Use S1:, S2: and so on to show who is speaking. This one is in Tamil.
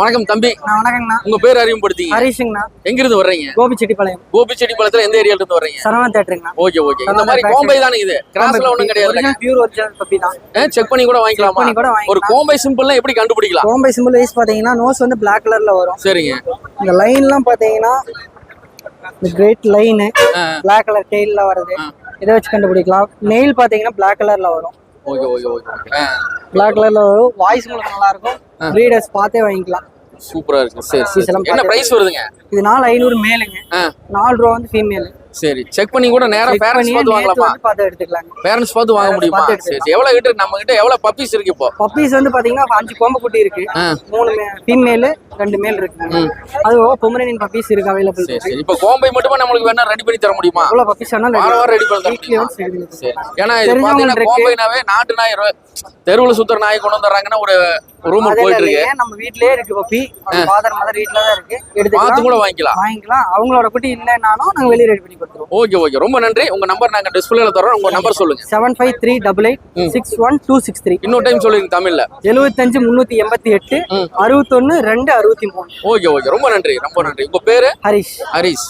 S1: வணக்கம் தம்பி.
S2: நான் வணக்கங்கண்ணா.
S1: உங்க பேர் அறிமுகப்படுத்திங்க
S2: ஹரிஷுங்கண்ணா.
S1: எங்க இருந்து வர்றீங்க?
S2: கோபிச்செட்டிப்பாளையம்.
S1: கோபிச்செடி பழத்துல எந்த ஏரியால இருந்து வர்றீங்க?
S2: சரவணா தேட்டருங்கண்ணா
S1: ஓகே ஓகே. இந்த மாதிரி கோம்பை தானே இது? கிராஸ்ல ஒண்ணும் கிடையாது
S2: பியூர் ஒரிஜினல் பப்பி தான்.
S1: செக் பண்ணி கூட வாங்கிக்கலாமா.
S2: பண்ணி கூட
S1: ஒரு
S2: வாங்கிக்கலாம்.
S1: கோம்பை சிம்பிள்னா எப்படி கண்டுபிடிக்கலாம்?
S2: கோம்பை சிம்பிள் வைஸ் பாத்தீங்கன்னா நோஸ் வந்து Black கலர்ல வரும்.
S1: சரிங்க.
S2: இந்த லைன்லாம் பாத்தீங்கன்னா இந்த கிரேட் லைனு. Black கலர் டெய்லில் வருது. இதை வச்சு கண்டுபிடிக்கலாம். நெயில் பாத்தீங்கன்னா Black கலர்ல வரும்.
S1: Okay okay okay.
S2: Black கலர்ல வரும். வாய்ஸ் உங்களுக்கு நல்லா இருக்கும். ப்ரீடர்ஸ் பார்த்தே வாங்கிக்கலாம்.
S1: சூப்பரா இருக்கு. சரி சரி. என்ன பிரைஸ் வருதுங்க?
S2: இது நாலு ஐநூறு மேலுங்க. நாலு ரூபா வந்து ஃபீமேல்
S1: சரி செக் பண்ணி கூட நேரா பேரண்ட்ஸ் பார்த்து வாங்கலாமா?
S2: பார்த்து எடுத்துக்கலாங்க.
S1: பேரண்ட்ஸ் பார்த்து வாங்க முடியுமா? சரி. எவ்வளவு கிட்ட நம்ம கிட்ட எவ்வளவு பப்பீஸ் இருக்கு இப்போ?
S2: பப்பீஸ் வந்து பாத்தீங்கன்னா அஞ்சு கோம்பை குட்டி இருக்கு. மூணு ஃபீமேல் ரெண்டு மேல் இருக்குங்க. அது பொமரேனியன் பப்பீஸ் இருக்கு அவைலபிள்
S1: சரி சரி. இப்போ கோம்பை மட்டுமா நம்மளுக்கு வேணா ரெடி பண்ணி தர முடியுமா?
S2: எவ்வளவு பப்பீஸ் வேணாலும்
S1: வாரம் வாரம் ரெடி பண்ணி தர முடியுமா? சரி. ஏன்னா இது பாத்தீங்கன்னா
S2: இருக்கு.
S1: கோம்பைனாவே நாட்டு நாய் தெருவுல சுத்துற நாய் கொண்டு வந்துடுறாங்கன்னா ஒரு ரூம் போயிட்டு இருக்கு.
S2: நம்ம வீட்லயே இருக்கு பப்பி. ஃபாதர் மதர் வீட்ல தான் இருக்கு.
S1: பார்த்து
S2: எடுத்துக்கலாம்
S1: கூட வாங்கிக்கலாம்.
S2: வாங்கிக்கலாம். அவங்களோட குட்டி இல்லைனாலும் நாங்க வெளியே ரெடி பண்ணி கொடுத்துருவோம்.
S1: Okay okay. ரொம்ப நன்றி. உங்க நம்பர் நாங்க டிஸ்பிளேல தரோம் உங்க நம்பர் சொல்லுங்க.
S2: Seven five three double eight six one two six three
S1: இன்னொரு டைம் சொல்லுங்க தமிழ்ல.
S2: எழுபத்தஞ்சு முந்நூத்தி எண்பத்தி எட்டு. அறுபத்தொன்னு ரெண்டு அறுபத்தி மூணு.
S1: Okay okay. ரொம்ப நன்றி. ரொம்ப நன்றி. உங்க பேரு?
S2: ஹரிஷ்.
S1: ஹரிஸ்